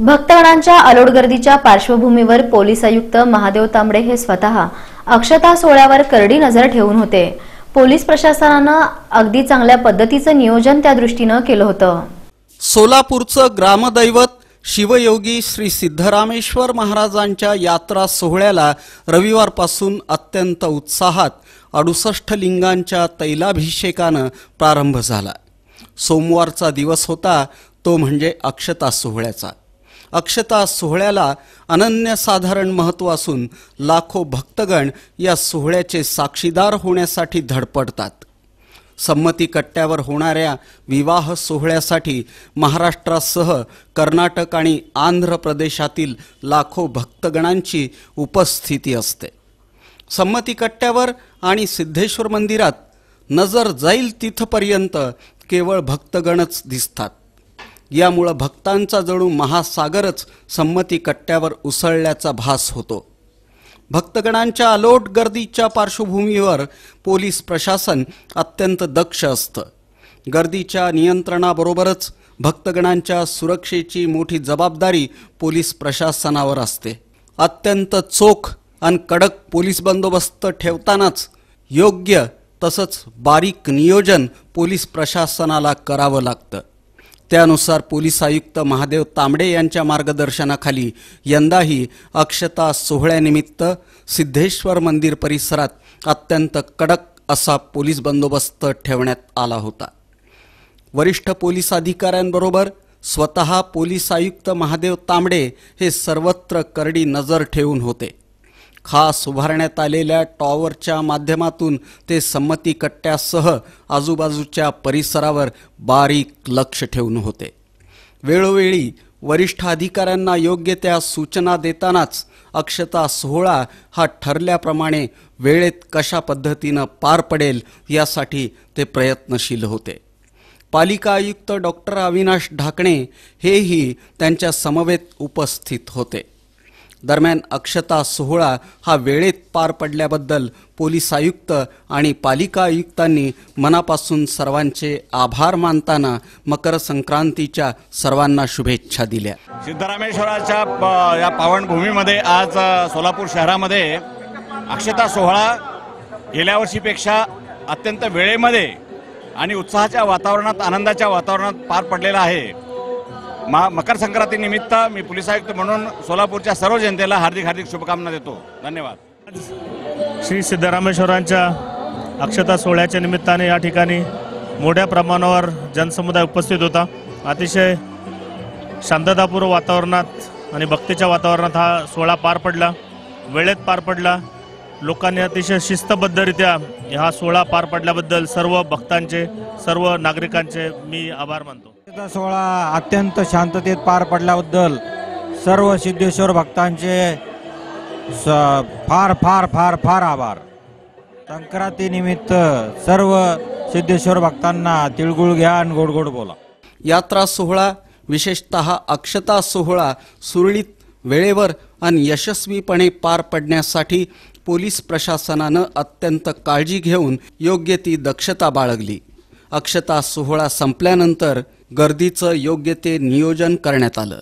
भक्तगणांच्या अलोट गर्दीच्या पार्श्वभूमीवर पोलीस आयुक्त महादेव तांबडे हे स्वतः अक्षता सोहळ्यावर करडी नजर ठेवून होते. पोलीस प्रशासनानं अगदी चांगल्या पद्धतीचं नियोजन त्या दृष्टीनं केलं होतं. सोलापूरचं ग्रामदैवत शिवयोगी श्री सिद्धरामेश्वर महाराजांच्या यात्रा सोहळ्याला रविवारपासून अत्यंत उत्साहात अडुसष्ट लिंगांच्या तैलाभिषेकानं प्रारंभ झाला. सोमवारचा दिवस होता तो म्हणजे अक्षता सोहळ्याचा. अक्षता सोहळ्याला अनन्यसाधारण महत्त्व असून लाखो भक्तगण या सोहळ्याचे साक्षीदार होण्यासाठी धडपडतात. संमती कट्ट्यावर होणाऱ्या विवाह सोहळ्यासाठी महाराष्ट्रासह कर्नाटक आणि आंध्र प्रदेशातील लाखो भक्तगणांची उपस्थिती असते. संमती कट्ट्यावर आणि सिद्धेश्वर मंदिरात नजर जाईल तिथपर्यंत केवळ भक्तगणच दिसतात. यामुळं भक्तांचा जणू महासागरच संमती कट्ट्यावर उसळल्याचा भास होतो. भक्तगणांच्या अलोट गर्दीच्या पार्श्वभूमीवर पोलीस प्रशासन अत्यंत दक्ष असतं. गर्दीच्या नियंत्रणाबरोबरच भक्तगणांच्या सुरक्षेची मोठी जबाबदारी पोलीस प्रशासनावर असते. अत्यंत चोख आणि कडक पोलीस बंदोबस्त ठेवतानाच योग्य तसंच बारीक नियोजन पोलीस प्रशासनाला करावं लागतं. त्यानुसार पोलीस आयुक्त महादेव तांबडे यांच्या मार्गदर्शनाखाली यंदाही अक्षता सोहळ्यानिमित्त सिद्धेश्वर मंदिर परिसरात अत्यंत कडक असा पोलीस बंदोबस्त ठेवण्यात आला होता. वरिष्ठ पोलीस अधिकाऱ्यांबरोबर स्वतः पोलीस आयुक्त महादेव तांबडे हे सर्वत्र करडी नजर ठेवून होते. खास उभारण्यात आलेल्या टॉवरच्या माध्यमातून ते संमती कट्ट्यासह आजूबाजूच्या परिसरावर बारीक लक्ष ठेवून होते. वेळोवेळी वरिष्ठ अधिकाऱ्यांना योग्य त्या सूचना देतानाच अक्षता सोहळा हा ठरल्याप्रमाणे वेळेत कशा पद्धतीनं पार पडेल यासाठी ते प्रयत्नशील होते. पालिका आयुक्त डॉक्टर अविनाश ढाकणे हेही त्यांच्या समवेत उपस्थित होते. दरम्यान अक्षता सोहळा हा वेळेत पार पडल्याबद्दल पोलीस आयुक्त आणि पालिका आयुक्तांनी मनापासून सर्वांचे आभार मानताना मकर संक्रांतीच्या सर्वांना शुभेच्छा दिल्या. सिद्धरामेश्वराच्या प- या पावनभूमीमध्ये आज सोलापूर शहरामध्ये अक्षता सोहळा गेल्या वर्षीपेक्षा अत्यंत वेळेमध्ये आणि उत्साहाच्या वातावरणात आनंदाच्या वातावरणात पार पडलेला आहे. मा मकर संक्रांतीनिमित्त मी पोलीस आयुक्त म्हणून सोलापूरच्या सर्व जनतेला हार्दिक हार्दिक शुभकामना देतो. धन्यवाद. श्री सिद्धरामेश्वरांच्या अक्षता सोहळ्याच्या निमित्ताने या ठिकाणी मोठ्या प्रमाणावर जनसमुदाय उपस्थित होता. अतिशय शांततापूर्व वातावरणात आणि भक्तीच्या वातावरणात हा सोहळा पार पडला. वेळेत पार पडला. लोकांनी अतिशय शिस्तबद्धरित्या हा सोहळा पार पडल्याबद्दल सर्व भक्तांचे सर्व नागरिकांचे मी आभार मानतो. हा सोहळा अत्यंत शांततेत पार पडल्याबद्दल सर्व सिद्धेश्वर भक्तांचे स- फार फार फार फार आभार. संक्रांतीनिमित्त सर्व सिद्धेश्वर भक्तांना तिळगुळ घ्या आणि गोड गोड बोला. यात्रा सोहळा विशेषतः अक्षता सोहळा सुरळीत वेळेवर आणि यशस्वीपणे पार पडण्यासाठी पोलीस प्रशासनानं अत्यंत काळजी घेऊन योग्य ती दक्षता बाळगली. अक्षता सोहळा संपल्यानंतर गर्दीचं योग्य ते नियोजन करण्यात आलं.